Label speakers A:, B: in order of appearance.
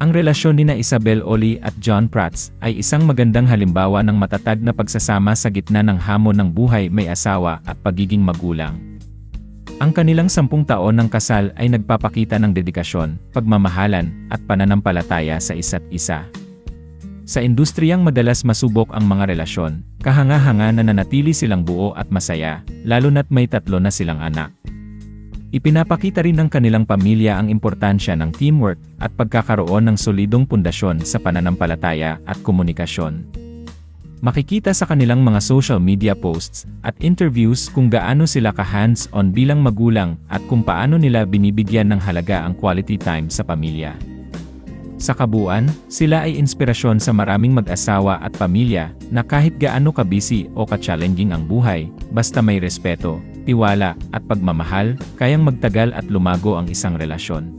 A: Ang relasyon ni na Isabel Oli at John Prats ay isang magandang halimbawa ng matatag na pagsasama sa gitna ng hamon ng buhay may asawa at pagiging magulang. Ang kanilang sampung taon ng kasal ay nagpapakita ng dedikasyon, pagmamahalan, at pananampalataya sa isa't isa. Sa industriyang madalas masubok ang mga relasyon, kahanga-hanga na nanatili silang buo at masaya, lalo na't may tatlo na silang anak. Ipinapakita rin ng kanilang pamilya ang importansya ng teamwork at pagkakaroon ng solidong pundasyon sa pananampalataya at komunikasyon. Makikita sa kanilang mga social media posts at interviews kung gaano sila ka-hands-on bilang magulang at kung paano nila binibigyan ng halaga ang quality time sa pamilya. Sa kabuuan, sila ay inspirasyon sa maraming mag-asawa at pamilya na kahit gaano ka-busy o ka-challenging ang buhay, basta may respeto, tiwala, at pagmamahal, kayang magtagal at lumago ang isang relasyon.